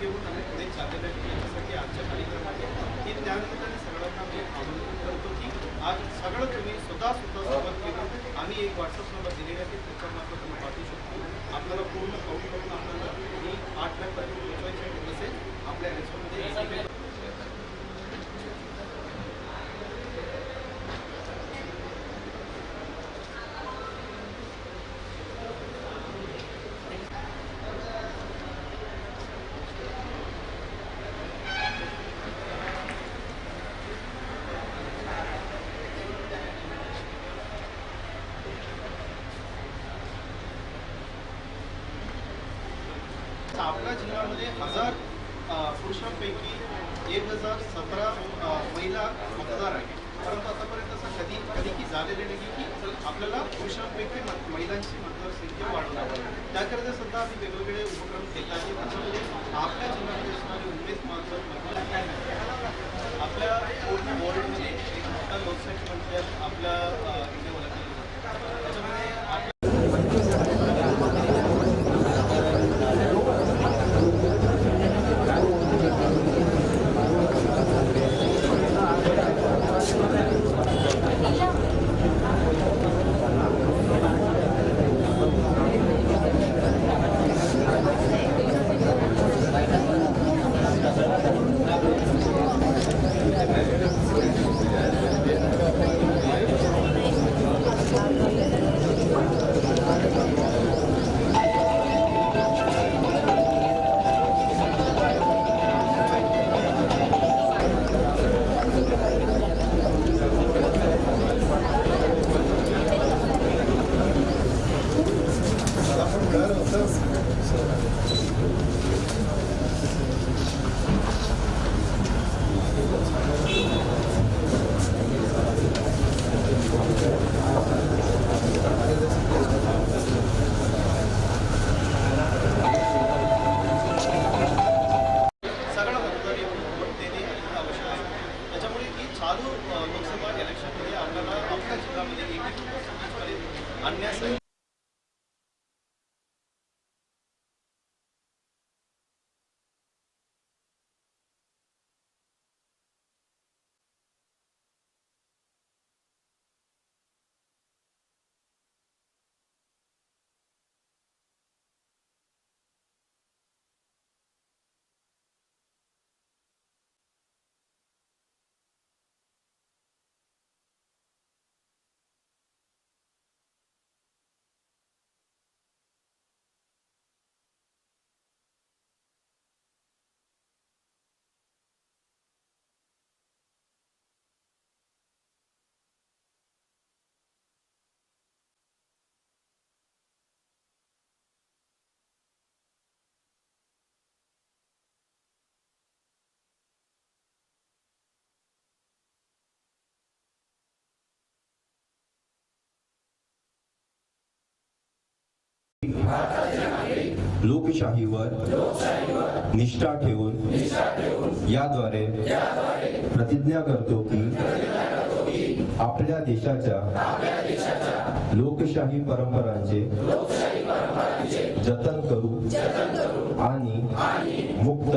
घेऊन आम्ही की सगळ्यांना करतो की आज सगळं तुम्ही स्वतः सुद्धा घेऊन आम्ही एक व्हॉट्सअप नंबर दिलेला आहे. त्याच्यामार्फत पाठवू शकतो. आपल्याला पूर्ण काउंट करून आपल्याला आपल्या जिल्ह्यामध्ये हजार पुरुषांपैकी एक हजार सतरा महिला मतदार आहे परंतु आतापर्यंत असं कधी कधी की झालेले नाही की आपल्याला पुरुषांपैकी महिलांची महिलांची मतदारसंख्या वाढवणार त्याकरिता सुद्धा आम्ही वेगवेगळे उपक्रम घेत आहे त्याच्यामध्ये आपल्या जिल्ह्यामध्ये असणारे उमेद मात्र आपल्या पूर्ण वॉर्डमध्ये एक मोठा लोकसंख्या म्हणजे आपल्या चालू लोकसभा इलेक्शनमध्ये आपल्याला आपल्या जिल्ह्यामध्ये एक आणण्यासाठी लोकशाहीवर निष्ठा ठेवून याद्वारे प्रतिज्ञा करतो की आपल्या देशाच्या लोकशाही परंपरांचे जतन करू आणि मुक्त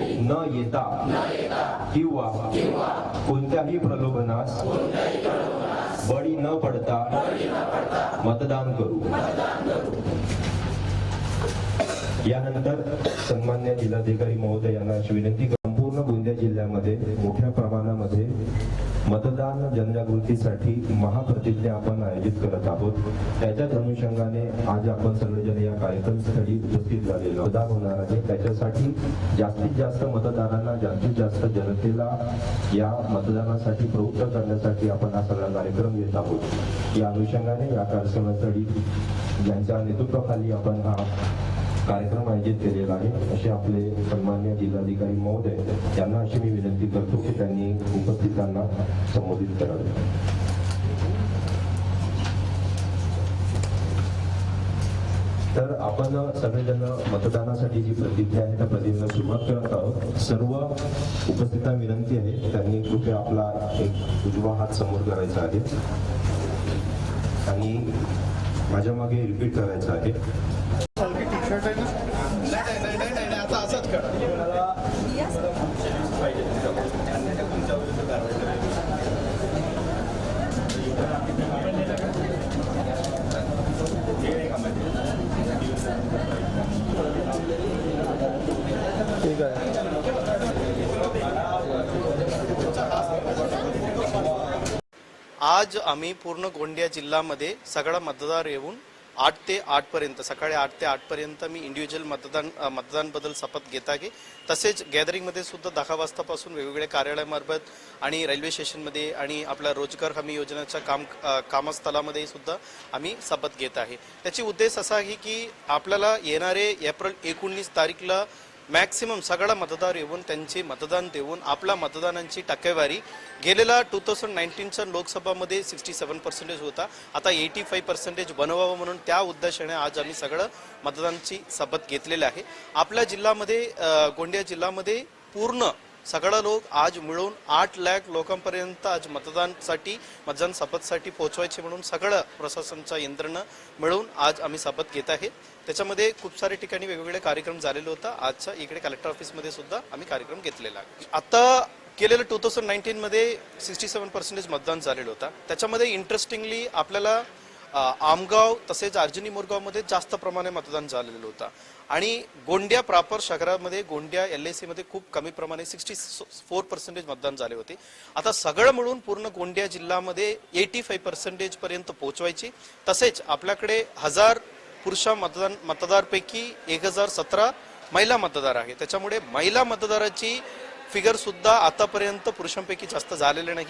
न येता किंवा कोणत्याही प्रलोभनास बळी न पडता मतदान करू. यानंतर सन्मान्य जिल्हाधिकारी महोदय यांना विनंती संपूर्ण गोंदिया जिल्ह्यामध्ये मोठ्या मतदान जनजागृतीसाठी महाप्रतिज्ञा आपण आयोजित करत आहोत. त्याच्याच अनुषंगाने आज आपण सर्वजण या कार्यक्रम स्थळी उपस्थित झालेलो मतदान होणार आहे. त्याच्यासाठी जास्तीत जास्त मतदारांना जास्तीत जास्त जनतेला या मतदानासाठी प्रवृत्त करण्यासाठी आपण हा सगळा कार्यक्रम घेत आहोत. या अनुषंगाने या कार्यक्रमास्थळी ज्यांच्या नेतृत्वाखाली आपण हा कार्यक्रम आयोजित केलेला आहे असे आपले सन्मान्य जिल्हाधिकारी महोदय यांना अशी मी विनंती करतो संबोधित करावे. तर आपण सगळेजण मतदानासाठी जी प्रतिज्ञा आहे त्या प्रतिज्ञेला सुरुवात करत आहोत. सर्व उपस्थितांना विनंती आहे त्यांनी कृपया आपला एक उजवा हात समोर करायचा आहे. आणि माझ्या मागे रिपीट करायचं आहे नाही नाही नाही नाही नाही आता असंच करा आज आम्ही पूर्ण गोंदिया जिल्ह्यामध्ये सगळा मतदार येऊन आठ ते आठपर्यंत सकाळी आठ ते आठपर्यंत मी इंडिव्हिज्युअल मतदान मतदानबद्दल शपथ घेत आहे. तसेच गॅदरिंगमध्ये सुद्धा दहा वाजतापासून वेगवेगळ्या कार्यालयामार्फत आणि रेल्वे स्टेशनमध्ये आणि आपल्या रोजगार हमी योजनेच्या काम कामस्थलामध्ये कामस्थळामध्ये सुद्धा आम्ही शपथ घेत आहे. त्याची उद्देश असा आहे की आपल्याला येणारे एप्रिल एकोणीस तारीखला मॅक्सिमम सगळा मतदार येऊन त्यांचे मतदान देऊन आपला मतदानांची टक्केवारी गेलेला टू थाउजंड नाईन्टीनच्या लोकसभामध्ये सिक्स्टी सेवन पर्सेंटेज होता. आता एटी फाईव्ह पर्सेंटेज बनवावं म्हणून त्या उद्देशाने आज आम्ही सगळं मतदानाची शपथ घेतलेली आहे. आपल्या जिल्ह्यामध्ये गोंदिया जिल्ह्यामध्ये पूर्ण सगळा लोक आज मिळून आठ लाख लोकांपर्यंत आज मतदानसाठी मतदान शपथसाठी पोहोचवायचे म्हणून सगळं प्रशासनच्या यंत्रणा मिळून आज आम्ही शपथ घेत आहे. त्याच्यामध्ये खूप सारे ठिकाणी वेगवेगळे कार्यक्रम झालेले होता. आजच्या इकडे कलेक्टर ऑफिसमध्ये सुद्धा आम्ही कार्यक्रम घेतलेला आहे. आता केलेलं टू थाउजंड नाईन्टीनमध्ये सिक्स्टी सेवन पर्सेंटेज मतदान झालेलं होतं. त्याच्यामध्ये इंटरेस्टिंगली आपल्याला आमगाव तसेच अर्जुनी मोरगावमध्ये जास्त प्रमाणे मतदान झालेलं होतं. आणि गोंडिया प्रॉपर शहरामध्ये गोंडिया एल आय सीमध्ये खूप कमी प्रमाणे सिक्स्टी फोर पर्सेंटेज मतदान झाले होते. आता सगळं मिळून पूर्ण गोंडिया जिल्ह्यामध्ये एटी फाईव्ह पर्सेंटेज पर्यंत पोहोचवायची. तसेच आपल्याकडे हजार पुरुष मतदान मतदारपैकी एक हजार सतरा महिला मतदार आहे. त्याच्यामुळे महिला मतदाराची फिगर सुद्धा आतापर्यंत पुरुषांपैकी जास्त झालेले नाही.